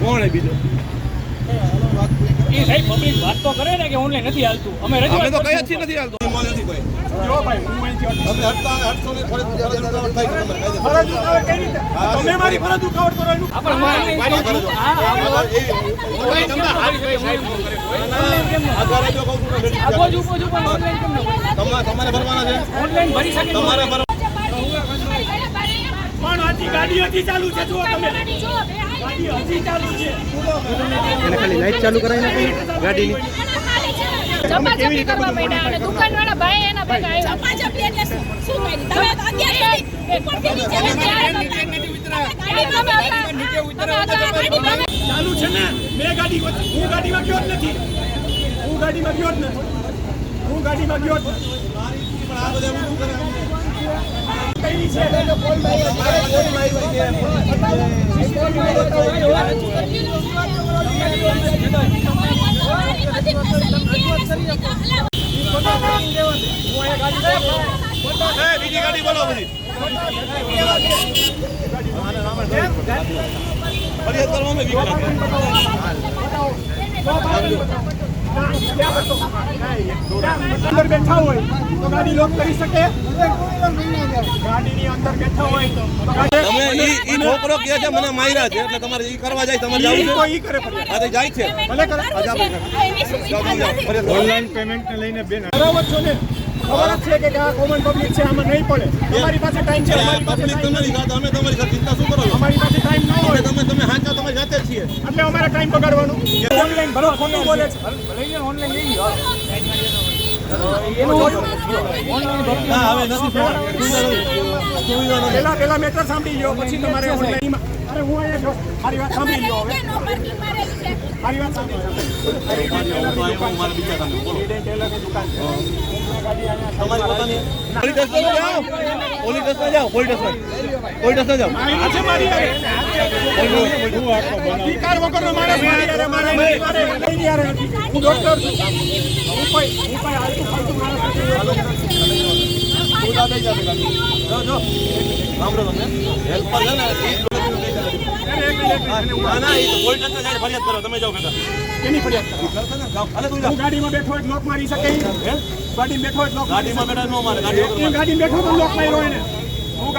કોણ હે બીજો? એ સાહેબ પબ્લિક વાત તો કરે ને કે ઓનલાઈન નથી હાલતું. અમે અમે રજૂઆત તો કઈ. જ નથી હાલતો? જો ભાઈ હું અહીંથી અટકું. તમે હટતા હટશો ને ફરજ ઉતાવળ થાય છે તમારે ફરજ ઉતાવળ કઈ રીતે? તમે મારી ફરજ ઉતાવળ કરો એનું. આપણે આ જો કહું છું આગો જ પણ કેમ ના તમારે તમારે ભરવાના છે? Online ભરી શકે તમારે પણ હજી ગાડી હજી ચાલુ છે જુઓ તમે. ચાલુ છે એને ખાલી લાઈટ ચાલુ કરાવી નાખી ગાડીની દુકાનવાળા ભાઈ એના ચાલુ છે ને મેં ગાડી હું ગાડીમાં ગયો જ નથી હું ગાડીમાં ગયો જ નથી હું ગાડીમાં ગયો જ નથી બીજી ગાડી બોલો બધી ફરિયાદ વીક લાગે. અંદર બેઠા હોય તો ગાડી લોક કરી શકે. ગાડીની અંદર બેઠા હોય તો તમે ઈ ઈ છોકરો કહે છે મને માર્યા છે. એટલે તમારે ઈ કરવા જાય તમારે તો ઈ કરે. આ તો જાય છે. ભલે કરે. ઓનલાઈન પેમેન્ટને લઈને બેન બરાબર છો ને? ખબર જ છે કે આ કોમન પબ્લિક છે આમાં નહીં પડે. અમારી પાસે ટાઈમ છે અમારી પાસે પબ્લિક તમારી સાથે અમે તમારી સાથે ચિંતા શું કરો છો? અમારી પાસે ટાઈમ ન હોય તમે તમે હાચા તમારી સાથે જ છીએ એટલે અમારે ટાઈમ બગાડવાનો ઓનલાઈન ભલો ખોટું બોલે છે. ઓનલાઈન લઈ પેલા પેલા મેટર સાંભળી લ્યો પછી તમારે ઓનલાઈન અરે હું અહીંયા મારી વાત સાંભળી લ્યો હવે. મારી વાત સાંભળી તમારી પોતાની પોલીસ સ્ટેશન જાઓ. પોલીસ સ્ટેશન પોલીસ સ્ટેશન જાઓ આ છે મારી. અધિકાર વગરનો માણસ મારી હારે, મારે મારે નહીં હું ડોક્ટર છું હું કોઈ હું કોઈ આલતુ ફાલતુ માણસ નથી. જો સાંભળો હેલ્પર છે ને ફરિયાદ કરો તમે જાઓ ભેગા એની ફરિયાદ ગાડીમાં બેઠો લોક મારી શકે? ગાડીમાં બેઠો લોક ગાડીમાં બેઠા ન મારે ગાડીમાં બેઠો લોક માર્યો એને.